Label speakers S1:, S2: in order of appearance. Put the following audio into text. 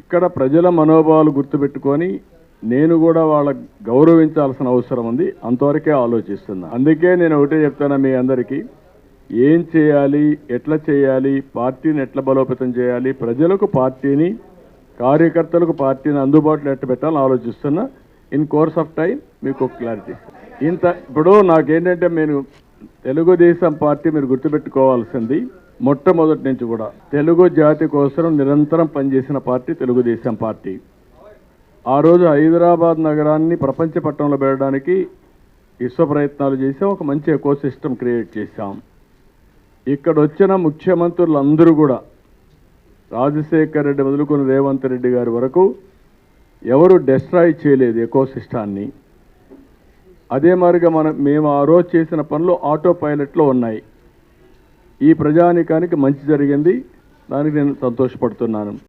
S1: ఇక్కడ ప్రజల మనోభావాలు గుర్తుపెట్టుకొని నేను కూడా వాళ్ళ గౌరవించాల్సిన అవసరం ఉంది. అంతవరకే ఆలోచిస్తున్నా. అందుకే నేను ఒకటే చెప్తాను మీ అందరికీ. ఏం చేయాలి? ఎట్లా చేయాలి? పార్టీని ఎట్లా బలోపేతం చేయాలి? ప్రజలకు పార్టీని కార్యకర్తలకు పార్టీని అందుబాటులో ఎట్లా పెట్టాలని ఆలోచిస్తున్నా. ఇన్ కోర్స్ ఆఫ్ టైం మీకు క్లారిటీ ఇంత ఇప్పుడు నాకేంటంటే నేను తెలుగుదేశం పార్టీ మీరు గుర్తుపెట్టుకోవాల్సింది మొట్టమొదటి నుంచి కూడా తెలుగు జాతి కోసం నిరంతరం పనిచేసిన పార్టీ తెలుగుదేశం పార్టీ. ఆ రోజు హైదరాబాద్ నగరాన్ని ప్రపంచ పట్టణంలో పెట్టడానికి విశ్వ ప్రయత్నాలు చేసాం ఒక మంచి ఎకో సిస్టమ్ క్రియేట్ చేశాం. ఇక్కడ వచ్చిన ముఖ్యమంత్రులందరూ కూడా రాజశేఖర్ రెడ్డి మొదలుకొని రేవంత్ రెడ్డి గారి వరకు ఎవరు డెస్ట్రాయ్ చేయలేదు ఎకో సిస్టాన్ని అదే మాదిరిగా మనం మేము ఆ రోజు చేసిన పనులు ఆటో పైలట్లో ఉన్నాయి. ఈ ప్రజానికానికి మంచి జరిగింది. దానికి నేను సంతోషపడుతున్నాను.